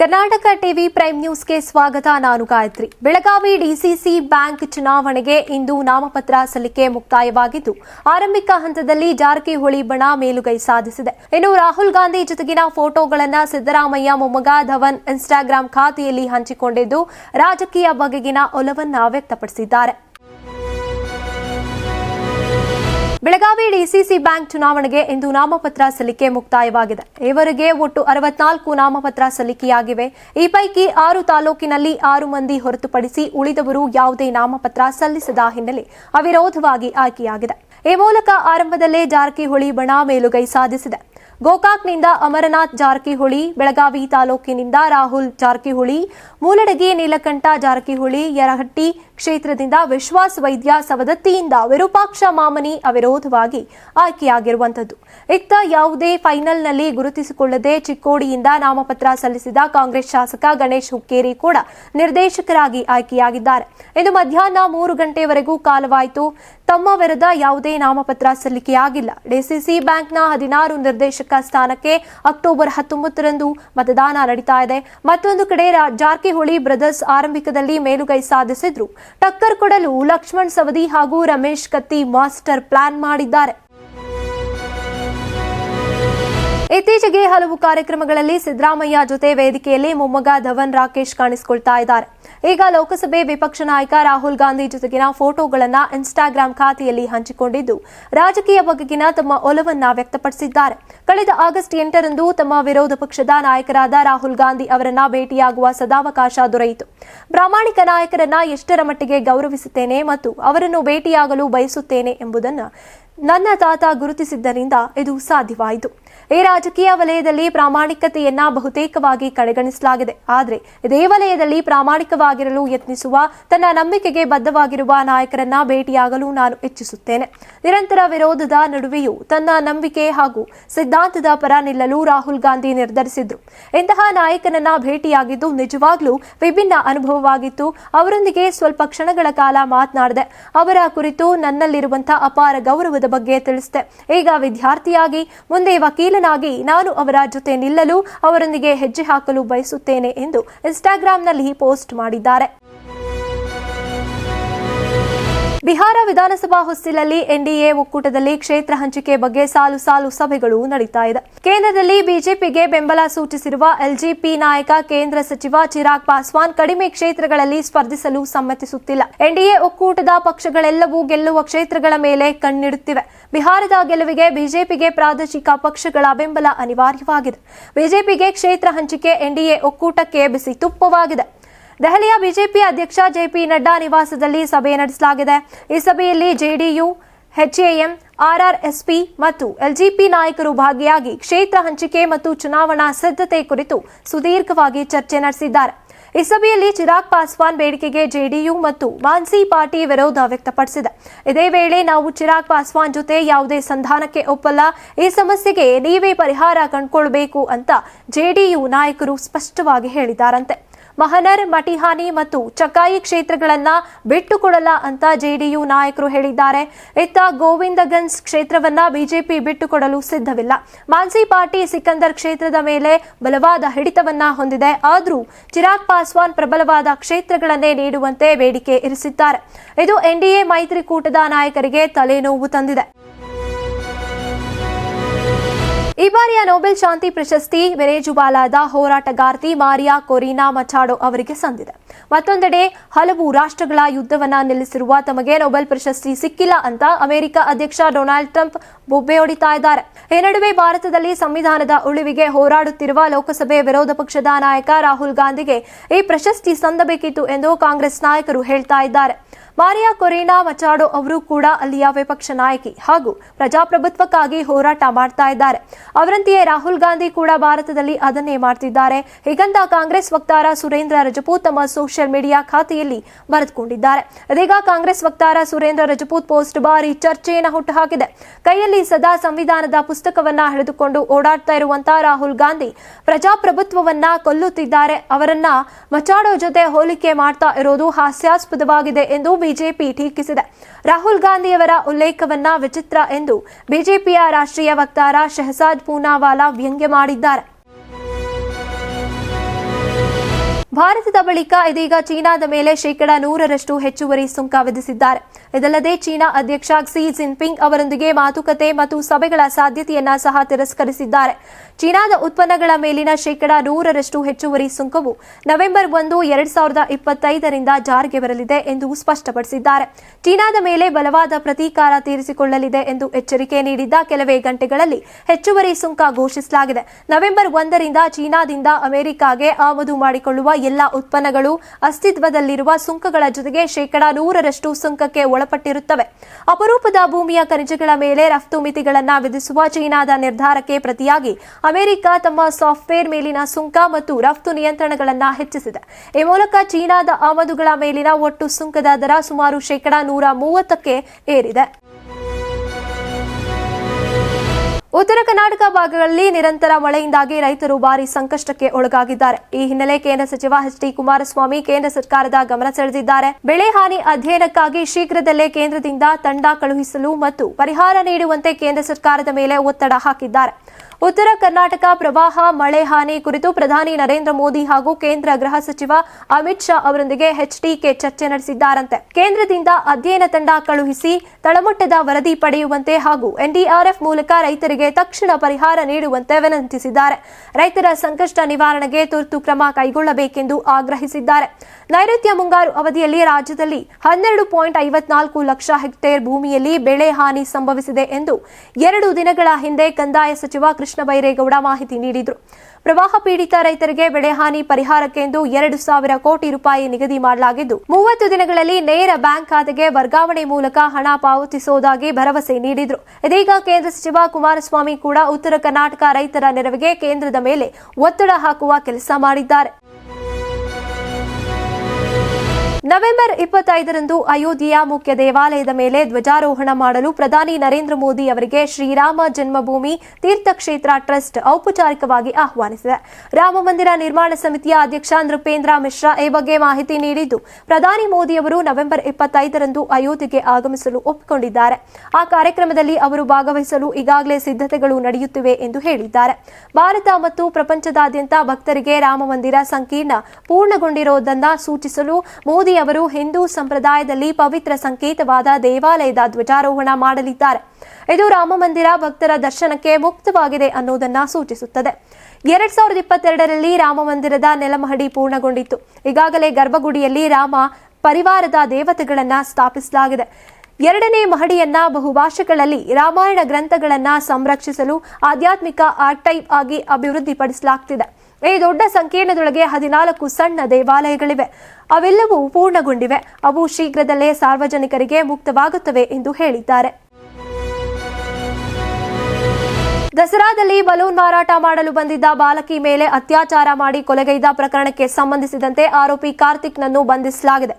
Karnataka TV prime ನ್ಯೂಸ್ಗೆ ಸ್ವಾಗತ ನಾನು ಗಾಯತ್ರಿ. ಬೆಳಗಾವಿ ಡಿಸಿಸಿ ಬ್ಯಾಂಕ್ ಚುನಾವಣೆಗೆ ಇಂದು ನಾಮಪತ್ರ ಸಲ್ಲಿಕೆ ಮುಕ್ತಾಯವಾಗಿದ್ದು, ಆರಂಭಿಕ ಹಂತದಲ್ಲಿ ಜಾರಕಿಹೊಳಿ ಬಣ ಮೇಲುಗೈ ಸಾಧಿಸಿದೆ. ಇನ್ನು ರಾಹುಲ್ ಗಾಂಧಿ ಜೊತೆಗಿನ ಫೋಟೋಗಳನ್ನು ಸಿದ್ದರಾಮಯ್ಯ, ಮೊಮ್ಮಗ ಧವನ್ ಇನ್ಸ್ಟಾಗ್ರಾಂ ಖಾತೆಯಲ್ಲಿ ಹಂಚಿಕೊಂಡಿದ್ದು, ರಾಜಕೀಯ ಬಗೆಗಿನ ಒಲವನ್ನ ವ್ಯಕ್ತಪಡಿಸಿದ್ದಾರೆ. ಬೆಳಗಾವಿ ಡಿಸಿಸಿ ಬ್ಯಾಂಕ್ ಚುನಾವಣೆಗೆ ಇಂದು ನಾಮಪತ್ರ ಸಲ್ಲಿಕೆ ಮುಕ್ತಾಯವಾಗಿದೆ. ಇವರಿಗೆ ಒಟ್ಟು ಅರವತ್ನಾಲ್ಕು ನಾಮಪತ್ರ ಸಲ್ಲಿಕೆಯಾಗಿವೆ. ಈ ಪೈಕಿ ಆರು ತಾಲೂಕಿನಲ್ಲಿ ಆರು ಮಂದಿ ಹೊರತುಪಡಿಸಿ ಉಳಿದವರು ಯಾವುದೇ ನಾಮಪತ್ರ ಸಲ್ಲಿಸದ ಹಿನ್ನೆಲೆ ಅವಿರೋಧವಾಗಿ ಆಯ್ಕೆಯಾಗಿದೆ. ಈ ಮೂಲಕ ಆರಂಭದಲ್ಲೇ ಜಾರಕಿಹೊಳಿ ಬಣ ಮೇಲುಗೈ ಸಾಧಿಸಿದೆ. ಗೋಕಾಕ್ನಿಂದ ಅಮರನಾಥ್ ಜಾರಕಿಹೊಳಿ, ಬೆಳಗಾವಿ ತಾಲೂಕಿನಿಂದ ರಾಹುಲ್ ಜಾರಕಿಹೊಳಿ, ಮೂಲಡಗಿ ನೀಲಕಂಠ ಜಾರಕಿಹೊಳಿ, ಯರಹಟ್ಟಿ ಕ್ಷೇತ್ರದಿಂದ ವಿಶ್ವಾಸ್ ವೈದ್ಯ ಸವದತ್ತಿಯಿಂದ ವಿರೂಪಾಕ್ಷ ಮಾಮನಿ ಅವಿರೋಧವಾಗಿ ಆಯ್ಕೆಯಾಗಿರುವಂತದ್ದು ಇತ್ತ ಯಾವುದೇ ಫೈನಲ್ನಲ್ಲಿ ಗುರುತಿಸಿಕೊಳ್ಳದೆ ಚಿಕ್ಕೋಡಿಯಿಂದ ನಾಮಪತ್ರ ಸಲ್ಲಿಸಿದ ಕಾಂಗ್ರೆಸ್ ಶಾಸಕ ಗಣೇಶ್ ಹುಕ್ಕೇರಿ ಕೂಡ ನಿರ್ದೇಶಕರಾಗಿ ಆಯ್ಕೆಯಾಗಿದ್ದಾರೆ. ಇಂದು ಮಧ್ಯಾಹ್ನ ಮೂರು ಗಂಟೆವರೆಗೂ ಕಾಲವಾಯಿತು. ತಮ್ಮ ವಿರುದ್ಧ ಯಾವುದೇ ನಾಮಪತ್ರ ಸಲ್ಲಿಕೆಯಾಗಿಲ್ಲ. ಡಿಸಿಸಿ ಬ್ಯಾಂಕ್ನ ಹದಿನಾರು ನಿರ್ದೇಶಕ ಸ್ಥಾನಕ್ಕೆ ಅಕ್ಟೋಬರ್ ಹತ್ತೊಂಬತ್ತರಂದು ಮತದಾನ ನಡೀತಾ ಇದೆ. ಮತ್ತೊಂದು ಕಡೆ ಜಾರಕಿಹೊಳಿ ಬ್ರದರ್ಸ್ ಆರಂಭಿಕದಲ್ಲಿ ಮೇಲುಗೈ ಸಾಧಿಸಿದ್ರು. ಟಕ್ಕರ್ ಕೊಡಲು ಲಕ್ಷ್ಮಣ್ ಸವದಿ ಹಾಗೂ ರಮೇಶ್ ಕತ್ತಿ ಮಾಸ್ಟರ್ ಪ್ಲಾನ್ ಮಾಡಿದ್ದಾರೆ. ಇತ್ತೀಚೆಗೆ ಹಲವು ಕಾರ್ಯಕ್ರಮಗಳಲ್ಲಿ ಸಿದ್ದರಾಮಯ್ಯ ಜೊತೆ ವೇದಿಕೆಯಲ್ಲಿ ಮೊಮ್ಮಗ ಧವನ್ ರಾಕೇಶ್ ಕಾಣಿಸಿಕೊಳ್ತಾ ಇದ್ದಾರೆ. ಈಗ ಲೋಕಸಭೆ ವಿಪಕ್ಷ ನಾಯಕ ರಾಹುಲ್ ಗಾಂಧಿ ಜೊತೆಗಿನ ಫೋಟೋಗಳನ್ನು ಇನ್ಸ್ಟಾಗ್ರಾಂ ಖಾತೆಯಲ್ಲಿ ಹಂಚಿಕೊಂಡಿದ್ದು, ರಾಜಕೀಯ ಬಗೆಗಿನ ತಮ್ಮ ಒಲವನ್ನ ವ್ಯಕ್ತಪಡಿಸಿದ್ದಾರೆ. ಕಳೆದ ಆಗಸ್ಟ್ ಎಂಟರಂದು ತಮ್ಮ ವಿರೋಧ ಪಕ್ಷದ ನಾಯಕರಾದ ರಾಹುಲ್ ಗಾಂಧಿ ಅವರನ್ನ ಭೇಟಿಯಾಗುವ ಸದಾವಕಾಶ ದೊರೆಯಿತು. ಪ್ರಾಮಾಣಿಕ ನಾಯಕರನ್ನ ಎಷ್ಟರ ಮಟ್ಟಿಗೆ ಗೌರವಿಸುತ್ತೇನೆ ಮತ್ತು ಅವರನ್ನು ಭೇಟಿಯಾಗಲು ಬಯಸುತ್ತೇನೆ ಎಂಬುದನ್ನು ನನ್ನ ತಾತ ಗುರುತಿಸಿದ್ದರಿಂದ ಇದು ಸಾಧ್ಯವಾಯಿತು. ಈ ರಾಜಕೀಯ ವಲಯದಲ್ಲಿ ಪ್ರಾಮಾಣಿಕತೆಯನ್ನ ಬಹುತೇಕವಾಗಿ ಕಡೆಗಣಿಸಲಾಗಿದೆ. ಆದರೆ ಇದೇ ವಲಯದಲ್ಲಿ ಪ್ರಾಮಾಣಿಕವಾಗಿರಲು ಯತ್ನಿಸುವ ತನ್ನ ನಂಬಿಕೆಗೆ ಬದ್ಧವಾಗಿರುವ ನಾಯಕರನ್ನ ಭೇಟಿಯಾಗಲು ನಾನು ಇಚ್ಛಿಸುತ್ತೇನೆ. ನಿರಂತರ ವಿರೋಧದ ನಡುವೆಯೂ ತನ್ನ ನಂಬಿಕೆ ಹಾಗೂ ಸಿದ್ಧಾಂತದ ಪರ ನಿಲ್ಲಲು ರಾಹುಲ್ ಗಾಂಧಿ ನಿರ್ಧರಿಸಿದ್ರು. ಇಂತಹ ನಾಯಕನನ್ನ ಭೇಟಿಯಾಗಿದ್ದು ನಿಜವಾಗ್ಲೂ ವಿಭಿನ್ನ ಅನುಭವವಾಗಿತ್ತು. ಅವರೊಂದಿಗೆ ಸ್ವಲ್ಪ ಕ್ಷಣಗಳ ಕಾಲ ಮಾತನಾಡಿದೆ, ಅವರ ಕುರಿತು ನನ್ನಲ್ಲಿರುವಂತಹ ಅಪಾರ ಗೌರವದ ಬಗ್ಗೆ ತಿಳಿಸಿದೆ. ಈಗ ವಿದ್ಯಾರ್ಥಿಯಾಗಿ, ಮುಂದೆ ವಕೀಲನಾಗಿ ನಾನು ಅವರ ಜೊತೆ ನಿಲ್ಲಲು ಅವರೊಂದಿಗೆ ಹೆಜ್ಜೆ ಹಾಕಲು ಬಯಸುತ್ತೇನೆ ಎಂದು ಇನ್ಸ್ಟಾಗ್ರಾಂನಲ್ಲಿ ಪೋಸ್ಟ್ ಮಾಡಿದ್ದಾರೆ. ಬಿಹಾರ ವಿಧಾನಸಭಾ ಹೊಸ್ತಿಲಲ್ಲಿ ಎನ್ಡಿಎ ಒಕ್ಕೂಟದಲ್ಲಿ ಕ್ಷೇತ್ರ ಹಂಚಿಕೆ ಬಗ್ಗೆ ಸಾಲು ಸಾಲು ಸಭೆಗಳು ನಡೀತಾ ಇದೆ. ಕೇಂದ್ರದಲ್ಲಿ ಬಿಜೆಪಿಗೆ ಬೆಂಬಲ ಸೂಚಿಸಿರುವ ಎಲ್ಜೆಪಿ ನಾಯಕ ಕೇಂದ್ರ ಸಚಿವ ಚಿರಾಗ್ ಪಾಸ್ವಾನ್ ಕಡಿಮೆ ಕ್ಷೇತ್ರಗಳಲ್ಲಿ ಸ್ಪರ್ಧಿಸಲು ಸಮ್ಮತಿಸುತ್ತಿಲ್ಲ. ಎನ್ಡಿಎ ಒಕ್ಕೂಟದ ಪಕ್ಷಗಳೆಲ್ಲವೂ ಗೆಲ್ಲುವ ಕ್ಷೇತ್ರಗಳ ಮೇಲೆ ಕಣ್ಣಿಡುತ್ತಿವೆ. ಬಿಹಾರದ ಗೆಲುವಿಗೆ ಬಿಜೆಪಿಗೆ ಪ್ರಾದೇಶಿಕ ಪಕ್ಷಗಳ ಬೆಂಬಲ ಅನಿವಾರ್ಯವಾಗಿದೆ. ಬಿಜೆಪಿಗೆ ಕ್ಷೇತ್ರ ಹಂಚಿಕೆ ಎನ್ಡಿಎ ಒಕ್ಕೂಟಕ್ಕೆ ಬಿಸಿ ತುಪ್ಪವಾಗಿದೆ. ದೆಹಲಿಯ ಬಿಜೆಪಿ ಅಧ್ಯಕ್ಷ ಜೆಪಿ ನಡ್ಡಾ ನಿವಾಸದಲ್ಲಿ ಸಭೆ ನಡೆಸಲಾಗಿದೆ. ಈ ಸಭೆಯಲ್ಲಿ ಜೆಡಿಯು, ಎಚ್ಎಎಂ, ಆರ್ಆರ್ಎಸ್ಪಿ ಮತ್ತು ಎಲ್ಜಿಪಿ ನಾಯಕರು ಭಾಗಿಯಾಗಿ ಕ್ಷೇತ್ರ ಹಂಚಿಕೆ ಮತ್ತು ಚುನಾವಣಾ ಸಿದ್ಧತೆ ಕುರಿತು ಸುದೀರ್ಘವಾಗಿ ಚರ್ಚೆ ನಡೆಸಿದ್ದಾರೆ. ಈ ಸಭೆಯಲ್ಲಿ ಚಿರಾಗ್ ಪಾಸ್ವಾನ್ ಬೇಡಿಕೆಗೆ ಜೆಡಿಯು ಮತ್ತು ಮಾನ್ಸಿ ಪಾರ್ಟಿ ವಿರೋಧ ವ್ಯಕ್ತಪಡಿಸಿದೆ. ಇದೇ ವೇಳೆ ನಾವು ಚಿರಾಗ್ ಪಾಸ್ವಾನ್ ಜೊತೆ ಯಾವುದೇ ಸಂಧಾನಕ್ಕೆ ಒಪ್ಪಲ್ಲ. ಈ ಸಮಸ್ಯೆಗೆ ನೀವೇ ಪರಿಹಾರ ಕಂಡುಕೊಳ್ಳಬೇಕು ಅಂತ ಜೆಡಿಯು ನಾಯಕರು ಸ್ಪಷ್ಟವಾಗಿ ಹೇಳಿದ್ದಾರಂತೆ. ಮಹನರ್, ಮಟಿಹಾನಿ ಮತ್ತು ಚಕಾಯಿ ಕ್ಷೇತ್ರಗಳನ್ನ ಬಿಟ್ಟುಕೊಡಲ್ಲ ಅಂತ ಜೆಡಿಯು ನಾಯಕರು ಹೇಳಿದ್ದಾರೆ. ಇತ್ತ ಗೋವಿಂದಗಂಜ್ ಕ್ಷೇತ್ರವನ್ನ ಬಿಜೆಪಿ ಬಿಟ್ಟುಕೊಡಲು ಸಿದ್ಧವಿಲ್ಲ. ಮಾನ್ಸಿ ಪಾರ್ಟಿ ಸಿಕಂದರ್ ಕ್ಷೇತ್ರದ ಮೇಲೆ ಬಲವಾದ ಹಿಡಿತವನ್ನ ಹೊಂದಿದೆ. ಆದರೂ ಚಿರಾಗ್ ಪಾಸ್ವಾನ್ ಪ್ರಬಲವಾದ ಕ್ಷೇತ್ರಗಳನ್ನೇ ನೀಡುವಂತೆ ಬೇಡಿಕೆ ಇರಿಸಿದ್ದಾರೆ. ಇದು ಎನ್ಡಿಎ ಮೈತ್ರಿಕೂಟದ ನಾಯಕರಿಗೆ ತಲೆನೋವು ತಂದಿದೆ. ಈ ಬಾರಿಯ ನೊಬೆಲ್ ಶಾಂತಿ ಪ್ರಶಸ್ತಿ ವೆನೆಜುಬಾಲಾದ ಹೋರಾಟಗಾರ್ತಿ ಮಾರಿಯಾ ಕೊರಿನಾ ಮಚಾಡೋ ಅವರಿಗೆ ಸಂದಿದೆ. ಮತ್ತೊಂದೆಡೆ ಹಲವು ರಾಷ್ಟ್ರಗಳ ಯುದ್ಧವನ್ನ ನಿಲ್ಲಿಸಿರುವ ತಮಗೆ ನೊಬೆಲ್ ಪ್ರಶಸ್ತಿ ಸಿಕ್ಕಿಲ್ಲ ಅಂತ ಅಮೆರಿಕ ಅಧ್ಯಕ್ಷ ಡೊನಾಲ್ಡ್ ಟ್ರಂಪ್ ಬೊಬ್ಬೆ ಹೊಡಿತಾ ಇದ್ದಾರೆ. ಈ ನಡುವೆ ಭಾರತದಲ್ಲಿ ಸಂವಿಧಾನದ ಉಳಿವಿಗೆ ಹೋರಾಡುತ್ತಿರುವ ಲೋಕಸಭೆ ವಿರೋಧ ಪಕ್ಷದ ನಾಯಕ ರಾಹುಲ್ ಗಾಂಧಿಗೆ ಈ ಪ್ರಶಸ್ತಿ ಸಂದಬೇಕಿತ್ತು ಎಂದು ಕಾಂಗ್ರೆಸ್ ನಾಯಕರು ಹೇಳ್ತಾ ಇದ್ದಾರೆ. ಮಾರಿಯಾ ಕೊರೀನಾ ಮಚಾಡೋ ಅವರು ಕೂಡ ಅಲ್ಲಿಯ ವಿಪಕ್ಷ ನಾಯಕಿ ಹಾಗೂ ಪ್ರಜಾಪ್ರಭುತ್ವಕ್ಕಾಗಿ ಹೋರಾಟ ಮಾಡ್ತಾ ಇದ್ದಾರೆ. ಅವರಂತೆಯೇ ರಾಹುಲ್ ಗಾಂಧಿ ಕೂಡ ಭಾರತದಲ್ಲಿ ಅದನ್ನೇ ಮಾಡ್ತಿದ್ದಾರೆ. ಹೀಗಂತ ಕಾಂಗ್ರೆಸ್ ವಕ್ತಾರ ಸುರೇಂದ್ರ ರಜಪೂತ್ ತಮ್ಮ ಸೋಷಿಯಲ್ ಮೀಡಿಯಾ ಖಾತೆಯಲ್ಲಿ ಬರೆದುಕೊಂಡಿದ್ದಾರೆ. ಇದೀಗ ಕಾಂಗ್ರೆಸ್ ವಕ್ತಾರ ಸುರೇಂದ್ರ ರಜಪೂತ್ ಪೋಸ್ಟ್ ಬಾರಿ ಚರ್ಚೆಯನ್ನು ಹುಟ್ಟುಹಾಕಿದೆ. ಕೈಯಲ್ಲಿ ಸದಾ ಸಂವಿಧಾನದ ಪುಸ್ತಕವನ್ನ ಹಿಡಿದುಕೊಂಡು ಓಡಾಡ್ತಾ ಇರುವಂತಹ ರಾಹುಲ್ ಗಾಂಧಿ ಪ್ರಜಾಪ್ರಭುತ್ವವನ್ನ ಕೊಲ್ಲುತ್ತಿದ್ದಾರೆ. ಅವರನ್ನ ಮಚಾಡೋ ಜೊತೆ ಹೋಲಿಕೆ ಮಾಡ್ತಾ ಇರೋದು ಹಾಸ್ಯಾಸ್ಪದವಾಗಿದೆ ಎಂದು ಬಿಜೆಪಿ ಟೀಕಿಸಿದೆ ರಾಹುಲ್ ಗಾಂಧಿಯವರ ಉಲ್ಲೇಖವನ್ನ ವಿಚಿತ್ರ ಎಂದು ಬಿಜೆಪಿಯ ರಾಷ್ಟ್ರೀಯ ವಕ್ತಾರ ಶೆಹಸಾದ್ ಪೂನಾವಾಲಾ ವ್ಯಂಗ್ಯ ಮಾಡಿದ್ದಾರೆ. ಭಾರತದ ಬಳಿಕ ಇದೀಗ ಚೀನಾದ ಮೇಲೆ ಶೇಕಡ ನೂರರಷ್ಟು ಹೆಚ್ಚುವರಿ ಸುಂಕ ವಿಧಿಸಿದ್ದಾರೆ. ಇದಲ್ಲದೆ ಚೀನಾ ಅಧ್ಯಕ್ಷ ಕ್ಸಿ ಜಿನ್ಪಿಂಗ್ ಅವರೊಂದಿಗೆ ಮಾತುಕತೆ ಮತ್ತು ಸಭೆಗಳ ಸಾಧ್ಯತೆಯನ್ನ ಸಹ ತಿರಸ್ಕರಿಸಿದ್ದಾರೆ. ಚೀನಾದ ಉತ್ಪನ್ನಗಳ ಮೇಲಿನ ಶೇಕಡ ನೂರರಷ್ಟು ಹೆಚ್ಚುವರಿ ಸುಂಕವು ನವೆಂಬರ್ ಒಂದು, ಎರಡ್ ಸಾವಿರದ ಇಪ್ಪತ್ತೈದರಿಂದ ಜಾರಿಗೆ ಬರಲಿದೆ ಎಂದು ಸ್ಪಷ್ಟಪಡಿಸಿದ್ದಾರೆ. ಚೀನಾದ ಮೇಲೆ ಬಲವಾದ ಪ್ರತೀಕಾರ ತೀರಿಸಿಕೊಳ್ಳಲಿದೆ ಎಂದು ಎಚ್ಚರಿಕೆ ನೀಡಿದ್ದ ಕೆಲವೇ ಗಂಟೆಗಳಲ್ಲಿ ಹೆಚ್ಚುವರಿ ಸುಂಕ ಘೋಷಿಸಲಾಗಿದೆ. ನವೆಂಬರ್ ಒಂದರಿಂದ ಚೀನಾದಿಂದ ಅಮೆರಿಕಾಗೆ ಆಮದು ಮಾಡಿಕೊಳ್ಳುವ ಎಲ್ಲಾ ಉತ್ಪನ್ನಗಳು ಅಸ್ತಿತ್ವದಲ್ಲಿರುವ ಸುಂಕಗಳ ಜೊತೆಗೆ ಶೇಕಡಾ ನೂರರಷ್ಟು ಸುಂಕಕ್ಕೆ ಒಳಪಟ್ಟಿರುತ್ತವೆ. ಅಪರೂಪದ ಭೂಮಿಯ ಖನಿಜಗಳ ಮೇಲೆ ರಫ್ತು ಮಿತಿಗಳನ್ನು ವಿಧಿಸುವ ಚೀನಾದ ನಿರ್ಧಾರಕ್ಕೆ ಪ್ರತಿಯಾಗಿ ಅಮೆರಿಕ ತಮ್ಮ ಸಾಫ್ಟ್ವೇರ್ ಮೇಲಿನ ಸುಂಕ ಮತ್ತು ರಫ್ತು ನಿಯಂತ್ರಣಗಳನ್ನು ಹೆಚ್ಚಿಸಿದೆ. ಈ ಮೂಲಕ ಚೀನಾದ ಆಮದುಗಳ ಮೇಲಿನ ಒಟ್ಟು ಸುಂಕದ ದರ ಸುಮಾರು ಶೇಕಡಾ ನೂರ ಮೂವತ್ತಕ್ಕೆ ಏರಿದೆ. ಉತ್ತರ ಕರ್ನಾಟಕ ಭಾಗಗಳಲ್ಲಿ ನಿರಂತರ ಮಳೆಯಿಂದಾಗಿ ರೈತರು ಭಾರಿ ಸಂಕಷ್ಟಕ್ಕೆ ಒಳಗಾಗಿದ್ದಾರೆ. ಈ ಹಿನ್ನೆಲೆ ಕೇಂದ್ರ ಸಚಿವ ಎಚ್ ಡಿ ಕುಮಾರಸ್ವಾಮಿ ಕೇಂದ್ರ ಸರ್ಕಾರದ ಗಮನ ಸೆಳೆದಿದ್ದಾರೆ. ಬೆಳೆ ಹಾನಿ ಅಧ್ಯಯನಕ್ಕಾಗಿ ಶೀಘ್ರದಲ್ಲೇ ಕೇಂದ್ರದಿಂದ ತಂಡ ಕಳುಹಿಸಲು ಮತ್ತು ಪರಿಹಾರ ನೀಡುವಂತೆ ಕೇಂದ್ರ ಸರ್ಕಾರದ ಮೇಲೆ ಒತ್ತಡ ಹಾಕಿದ್ದಾರೆ. ಉತ್ತರ ಕರ್ನಾಟಕ ಪ್ರವಾಹ, ಮಳೆ ಹಾನಿ ಕುರಿತು ಪ್ರಧಾನಿ ನರೇಂದ್ರ ಮೋದಿ ಹಾಗೂ ಕೇಂದ್ರ ಗೃಹ ಸಚಿವ ಅಮಿತ್ ಶಾ ಅವರೊಂದಿಗೆ ಎಚ್ಡಿಕೆ ಚರ್ಚೆ ನಡೆಸಿದ್ದಾರಂತೆ. ಕೇಂದ್ರದಿಂದ ಅಧ್ಯಯನ ತಂಡ ಕಳುಹಿಸಿ ತಳಮಟ್ಟದ ವರದಿ ಪಡೆಯುವಂತೆ ಹಾಗೂ ಎನ್ಡಿಆರ್ಎಫ್ ಮೂಲಕ ರೈತರಿಗೆ ತಕ್ಷಣ ಪರಿಹಾರ ನೀಡುವಂತೆ ವಿನಂತಿಸಿದ್ದಾರೆ. ರೈತರ ಸಂಕಷ್ಟ ನಿವಾರಣೆಗೆ ತುರ್ತು ಕ್ರಮ ಕೈಗೊಳ್ಳಬೇಕೆಂದು ಆಗ್ರಹಿಸಿದ್ದಾರೆ. ನೈಋತ್ಯ ಮುಂಗಾರು ಅವಧಿಯಲ್ಲಿ ರಾಜ್ಯದಲ್ಲಿ ಹನ್ನೆರಡು ಪಾಯಿಂಟ್ ಐವತ್ನಾಲ್ಕು ಲಕ್ಷ ಹೆಕ್ಟೇರ್ ಭೂಮಿಯಲ್ಲಿ ಬೆಳೆ ಹಾನಿ ಸಂಭವಿಸಿದೆ ಎಂದು ಎರಡು ದಿನಗಳ ಹಿಂದೆ ಕಂದಾಯ ಸಚಿವ ಕೃಷ್ಣ ಬೈರೇಗೌಡ ಮಾಹಿತಿ ನೀಡಿದರು. ಪ್ರವಾಹ ಪೀಡಿತ ರೈತರಿಗೆ ಬೆಳೆ ಹಾನಿ ಪರಿಹಾರಕ್ಕೆಂದು ಎರಡು ಸಾವಿರ ಕೋಟಿ ರೂಪಾಯಿ ನಿಗದಿ ಮಾಡಲಾಗಿದ್ದು, ಮೂವತ್ತು ದಿನಗಳಲ್ಲಿ ನೇರ ಬ್ಯಾಂಕ್ ಖಾತೆಗೆ ವರ್ಗಾವಣೆ ಮೂಲಕ ಹಣ ಪಾವತಿಸುವುದಾಗಿ ಭರವಸೆ ನೀಡಿದರು. ಇದೀಗ ಕೇಂದ್ರ ಸಚಿವ ಕುಮಾರಸ್ವಾಮಿ ಕೂಡ ಉತ್ತರ ಕರ್ನಾಟಕ ರೈತರ ನೆರವಿಗೆ ಕೇಂದ್ರದ ಮೇಲೆ ಒತ್ತಡ ಹಾಕುವ ಕೆಲಸ ಮಾಡಿದ್ದಾರೆ. ನವೆಂಬರ್ ಇಪ್ಪತ್ತೈದರಂದು ಅಯೋಧ್ಯೆಯ ಮುಖ್ಯ ದೇವಾಲಯದ ಮೇಲೆ ಧ್ವಜಾರೋಹಣ ಮಾಡಲು ಪ್ರಧಾನಿ ನರೇಂದ್ರ ಮೋದಿ ಅವರಿಗೆ ಶ್ರೀರಾಮ ಜನ್ಮಭೂಮಿ ತೀರ್ಥಕ್ಷೇತ್ರ ಟ್ರಸ್ಟ್ ಔಪಚಾರಿಕವಾಗಿ ಆಹ್ವಾನಿಸಿದೆ. ರಾಮ ಮಂದಿರ ನಿರ್ಮಾಣ ಸಮಿತಿಯ ಅಧ್ಯಕ್ಷ ನೃಪೇಂದ್ರ ಮಿಶ್ರಾ ಈ ಬಗ್ಗೆ ಮಾಹಿತಿ ನೀಡಿದ್ದು, ಪ್ರಧಾನಿ ಮೋದಿ ಅವರು ನವೆಂಬರ್ ಇಪ್ಪತ್ತೈದರಂದು ಅಯೋಧ್ಯೆಗೆ ಆಗಮಿಸಲು ಒಪ್ಪಿಕೊಂಡಿದ್ದಾರೆ. ಆ ಕಾರ್ಯಕ್ರಮದಲ್ಲಿ ಅವರು ಭಾಗವಹಿಸಲು ಈಗಾಗಲೇ ಸಿದ್ಧತೆಗಳು ನಡೆಯುತ್ತಿವೆ ಎಂದು ಹೇಳಿದ್ದಾರೆ. ಭಾರತ ಮತ್ತು ಪ್ರಪಂಚದಾದ್ಯಂತ ಭಕ್ತರಿಗೆ ರಾಮ ಮಂದಿರ ಸಂಕೀರ್ಣ ಪೂರ್ಣಗೊಂಡಿರುವುದನ್ನು ಸೂಚಿಸಲು ಮೋದಿ ಅವರು ಹಿಂದೂ ಸಂಪ್ರದಾಯದಲ್ಲಿ ಪವಿತ್ರ ಸಂಕೇತವಾದ ದೇವಾಲಯದ ಧ್ವಜಾರೋಹಣ ಮಾಡಲಿದ್ದಾರೆ. ಇದು ರಾಮ ಮಂದಿರ ಭಕ್ತರ ದರ್ಶನಕ್ಕೆ ಮುಕ್ತವಾಗಿದೆ ಅನ್ನೋದನ್ನ ಸೂಚಿಸುತ್ತದೆ. ಎರಡ್ ಸಾವಿರದ ಇಪ್ಪತ್ತೆರಡರಲ್ಲಿ ರಾಮ ಮಂದಿರದ ನೆಲಮಹಡಿ ಪೂರ್ಣಗೊಂಡಿತ್ತು. ಈಗಾಗಲೇ ಗರ್ಭಗುಡಿಯಲ್ಲಿ ರಾಮ ಪರಿವಾರದ ದೇವತೆಗಳನ್ನ ಸ್ಥಾಪಿಸಲಾಗಿದೆ. ಎರಡನೇ ಮಹಡಿಯನ್ನ ಬಹುಭಾಷೆಗಳಲ್ಲಿ ರಾಮಾಯಣ ಗ್ರಂಥಗಳನ್ನ ಸಂರಕ್ಷಿಸಲು ಆಧ್ಯಾತ್ಮಿಕ ಆರ್ಟೈವ್ ಆಗಿ ಅಭಿವೃದ್ಧಿಪಡಿಸಲಾಗ್ತಿದೆ. ಈ ದೊಡ್ಡ ಸಂಕೀರ್ಣದೊಳಗೆ ಹದಿನಾಲ್ಕು ಸಣ್ಣ ದೇವಾಲಯಗಳಿವೆ. ಅವೆಲ್ಲವೂ ಪೂರ್ಣಗೊಂಡಿವೆ. ಅವು ಶೀಘ್ರದಲ್ಲೇ ಸಾರ್ವಜನಿಕರಿಗೆ ಮುಕ್ತವಾಗುತ್ತವೆ ಎಂದು ಹೇಳಿದ್ದಾರೆ. ದಸರಾದಲ್ಲಿ ಬಲೂನ್ ಮಾರಾಟ ಮಾಡಲು ಬಂದಿದ್ದ ಬಾಲಕಿ ಮೇಲೆ ಅತ್ಯಾಚಾರ ಮಾಡಿ ಕೊಲೆಗೈದ ಪ್ರಕರಣಕ್ಕೆ ಸಂಬಂಧಿಸಿದಂತೆ ಆರೋಪಿ ಕಾರ್ತಿಕ್ನನ್ನು ಬಂಧಿಸಲಾಗಿದೆ.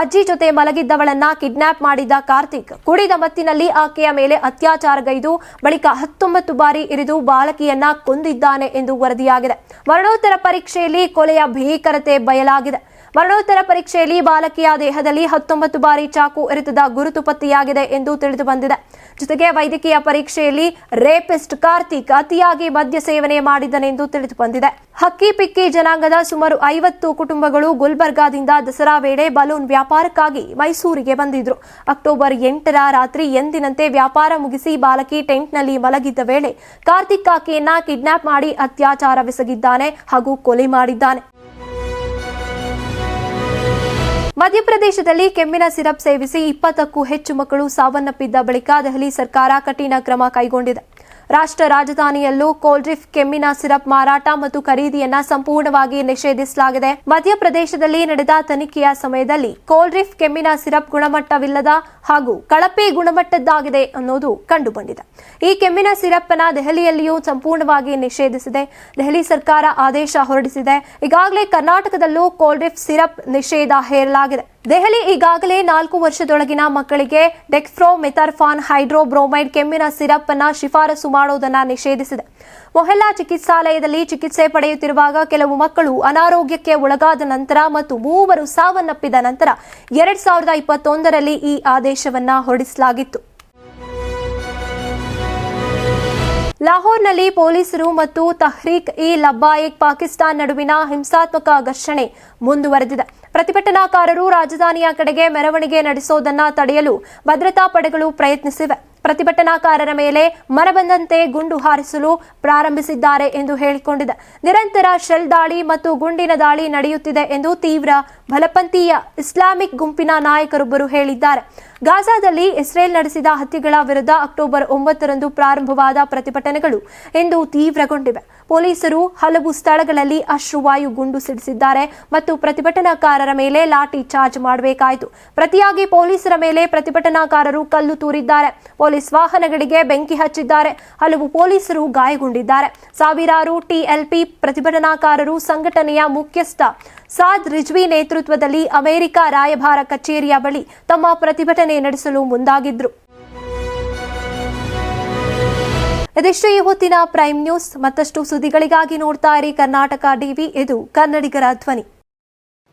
ಅಜ್ಜಿ ಜೊತೆ ಮಲಗಿದ್ದವಳನ್ನ ಕಿಡ್ನಾಪ್ ಮಾಡಿದ್ದ ಕಾರ್ತಿಕ್, ಕುಡಿದ ಮತ್ತಿನಲ್ಲಿ ಆಕೆಯ ಮೇಲೆ ಅತ್ಯಾಚಾರಗೈದು ಬಳಿಕ ಹತ್ತೊಂಬತ್ತು ಬಾರಿ ಇರಿದು ಬಾಲಕಿಯನ್ನ ಕೊಂದಿದ್ದಾನೆ ಎಂದು ವರದಿಯಾಗಿದೆ. ಮರಣೋತ್ತರ ಪರೀಕ್ಷೆಯಲ್ಲಿ ಕೊಲೆಯ ಭೀಕರತೆ ಬಯಲಾಗಿದೆ. ಮರಣೋತ್ತರ ಪರೀಕ್ಷೆಯಲ್ಲಿ ಬಾಲಕಿಯ ದೇಹದಲ್ಲಿ ಹತ್ತೊಂಬತ್ತು ಬಾರಿ ಚಾಕು ಎರೆತದ ಗುರುತು ಪತ್ತೆಯಾಗಿದೆ ಎಂದು ತಿಳಿದು ಬಂದಿದೆ. ಜೊತೆಗೆ ವೈದ್ಯಕೀಯ ಪರೀಕ್ಷೆಯಲ್ಲಿ ರೇಪಿಸ್ಟ್ ಕಾರ್ತಿಕ್ ಅತಿಯಾಗಿ ಮದ್ಯ ಸೇವನೆ ಮಾಡಿದ್ದನೆಂದು ತಿಳಿದು ಬಂದಿದೆ. ಹಕ್ಕಿ ಪಿಕ್ಕಿ ಜನಾಂಗದ ಸುಮಾರು ಐವತ್ತು ಕುಟುಂಬಗಳು ಗುಲ್ಬರ್ಗಾದಿಂದ ದಸರಾ ವೇಳೆ ಬಲೂನ್ ವ್ಯಾಪಾರಕ್ಕಾಗಿ ಮೈಸೂರಿಗೆ ಬಂದಿದ್ರು. ಅಕ್ಟೋಬರ್ ಎಂಟರ ರಾತ್ರಿ ಎಂದಿನಂತೆ ವ್ಯಾಪಾರ ಮುಗಿಸಿ ಬಾಲಕಿ ಟೆಂಟ್ನಲ್ಲಿ ಮಲಗಿದ್ದ ವೇಳೆ ಕಾರ್ತಿಕ್ ಆಕೆಯನ್ನ ಕಿಡ್ನಾಪ್ ಮಾಡಿ ಅತ್ಯಾಚಾರವೆಸಗಿದ್ದಾನೆ ಹಾಗೂ ಕೊಲೆ ಮಾಡಿದ್ದಾನೆ. ಮಧ್ಯಪ್ರದೇಶದಲ್ಲಿ ಕೆಮ್ಮಿನ ಸಿರಪ್ ಸೇವಿಸಿ ಇಪ್ಪತ್ತಕ್ಕೂ ಹೆಚ್ಚು ಮಕ್ಕಳು ಸಾವನ್ನಪ್ಪಿದ್ದ ಬಳಿಕ ದೆಹಲಿ ಸರ್ಕಾರ ಕಠಿಣ ಕ್ರಮ ಕೈಗೊಂಡಿದೆ. ರಾಷ್ಟ್ರ ರಾಜಧಾನಿಯಲ್ಲೂ ಕೋಲ್ಡ್ರಿಫ್ ಕೆಮ್ಮಿನ ಸಿರಪ್ ಮಾರಾಟ ಮತ್ತು ಖರೀದಿಯನ್ನ ಸಂಪೂರ್ಣವಾಗಿ ನಿಷೇಧಿಸಲಾಗಿದೆ. ಮಧ್ಯಪ್ರದೇಶದಲ್ಲಿ ನಡೆದ ತನಿಖೆಯ ಸಮಯದಲ್ಲಿ ಕೋಲ್ಡ್ರಿಫ್ ಕೆಮ್ಮಿನ ಸಿರಪ್ ಗುಣಮಟ್ಟವಿಲ್ಲದ ಹಾಗೂ ಕಳಪೆ ಗುಣಮಟ್ಟದ್ದಾಗಿದೆ ಅನ್ನೋದು ಕಂಡುಬಂದಿದೆ. ಈ ಕೆಮ್ಮಿನ ಸಿರಪ್ ಅನ್ನ ದೆಹಲಿಯಲ್ಲಿಯೂ ಸಂಪೂರ್ಣವಾಗಿ ನಿಷೇಧಿಸಿದೆ. ದೆಹಲಿ ಸರ್ಕಾರ ಆದೇಶ ಹೊರಡಿಸಿದೆ. ಈಗಾಗಲೇ ಕರ್ನಾಟಕದಲ್ಲೂ ಕೋಲ್ಡ್ರಿಫ್ ಸಿರಪ್ ನಿಷೇಧ ಹೇರಲಾಗಿದೆ. ದೆಹಲಿ ಈಗಾಗಲೇ ನಾಲ್ಕು ವರ್ಷದೊಳಗಿನ ಮಕ್ಕಳಿಗೆ ಡೆಕ್ಫ್ರೋ ಮೆಥರ್ಫಾನ್ ಹೈಡ್ರೋಬ್ರೋಮೈಡ್ ಕೆಮ್ಮಿನ ಸಿರಪ್ ಅನ್ನ ಶಿಫಾರಸು ಮಾಡುವುದನ್ನು ನಿಷೇಧಿಸಿದೆ. ಮೊಹೆಲ್ಲಾ ಚಿಕಿತ್ಸಾಲಯದಲ್ಲಿ ಚಿಕಿತ್ಸೆ ಪಡೆಯುತ್ತಿರುವಾಗ ಕೆಲವು ಮಕ್ಕಳು ಅನಾರೋಗ್ಯಕ್ಕೆ ಒಳಗಾದ ನಂತರ ಮತ್ತು ಮೂವರು ಸಾವನ್ನಪ್ಪಿದ ನಂತರ ಎರಡ್ ಸಾವಿರದ ಇಪ್ಪತ್ತೊಂದರಲ್ಲಿ ಈ ಆದೇಶವನ್ನ ಹೊರಡಿಸಲಾಗಿತ್ತು. ಲಾಹೋರ್ನಲ್ಲಿ ಪೊಲೀಸರು ಮತ್ತು ತಹ್ರೀಕ್ ಇ ಲಬ್ಬಾಯಿಕ್ ಪಾಕಿಸ್ತಾನ್ ನಡುವಿನ ಹಿಂಸಾತ್ಮಕ ಘರ್ಷಣೆ ಮುಂದುವರೆದಿದೆ. ಪ್ರತಿಭಟನಾಕಾರರು ರಾಜಧಾನಿಯ ಕಡೆಗೆ ಮೆರವಣಿಗೆ ನಡೆಸೋದನ್ನ ತಡೆಯಲು ಭದ್ರತಾ ಪಡೆಗಳು ಪ್ರಯತ್ನಿಸಿವೆ. ಪ್ರತಿಭಟನಾಕಾರರ ಮೇಲೆ ಮನಬಂದಂತೆ ಗುಂಡು ಹಾರಿಸಲು ಪ್ರಾರಂಭಿಸಿದ್ದಾರೆ ಎಂದು ಹೇಳಿಕೊಂಡಿದೆ. ನಿರಂತರ ಶೆಲ್ ದಾಳಿ ಮತ್ತು ಗುಂಡಿನ ದಾಳಿ ನಡೆಯುತ್ತಿದೆ ಎಂದು ತೀವ್ರ ಬಲಪಂಥೀಯ ಇಸ್ಲಾಮಿಕ್ ಗುಂಪಿನ ನಾಯಕರೊಬ್ಬರು ಹೇಳಿದ್ದಾರೆ. ಗಾಜಾದಲ್ಲಿ ಇಸ್ರೇಲ್ ನಡೆಸಿದ ಹತ್ಯೆಗಳ ವಿರುದ್ಧ ಅಕ್ಟೋಬರ್ ಒಂಬತ್ತರಂದು ಪ್ರಾರಂಭವಾದ ಪ್ರತಿಭಟನೆಗಳು ಇಂದು ತೀವ್ರಗೊಂಡಿವೆ. ಪೊಲೀಸರು ಹಲವು ಸ್ಥಳಗಳಲ್ಲಿ ಅಶ್ರುವಾಯು ಗುಂಡು ಸಿಡಿಸಿದ್ದಾರೆ ಮತ್ತು ಪ್ರತಿಭಟನಾಕಾರರ ಮೇಲೆ ಲಾಠಿ ಚಾರ್ಜ್ ಮಾಡಬೇಕಾಯಿತು. ಪ್ರತಿಯಾಗಿ ಪೊಲೀಸರ ಮೇಲೆ ಪ್ರತಿಭಟನಾಕಾರರು ಕಲ್ಲು ತೂರಿದ್ದಾರೆ. ಪೊಲೀಸ್ ವಾಹನಗಳಿಗೆ ಬೆಂಕಿ ಹಚ್ಚಿದ್ದಾರೆ. ಹಲವು ಪೊಲೀಸರು ಗಾಯಗೊಂಡಿದ್ದಾರೆ. ಸಾವಿರಾರು ಟಿಎಲ್ಪಿ ಪ್ರತಿಭಟನಾಕಾರರು ಸಂಘಟನೆಯ ಮುಖ್ಯಸ್ಥ ಸಾದ್ ರಿಜ್ವಿ ನೇತೃತ್ವದಲ್ಲಿ ಅಮೆರಿಕ ರಾಯಭಾರ ಕಚೇರಿಯ ಬಳಿ ತಮ್ಮ ಪ್ರತಿಭಟನೆ ನಡೆಸಲು ಮುಂದಾಗಿದ್ರು. ಇದಿಷ್ಟು ಈ ಹೊತ್ತಿನ ಪ್ರೈಮ್ ನ್ಯೂಸ್, ಮತ್ತಷ್ಟು ಸುದ್ದಿಗಳಿಗಾಗಿ ನೋಡ್ತಾ ಇರಿ ಕರ್ನಾಟಕ ಟಿವಿ. ಇದು ಕನ್ನಡಿಗರ ಧ್ವನಿ.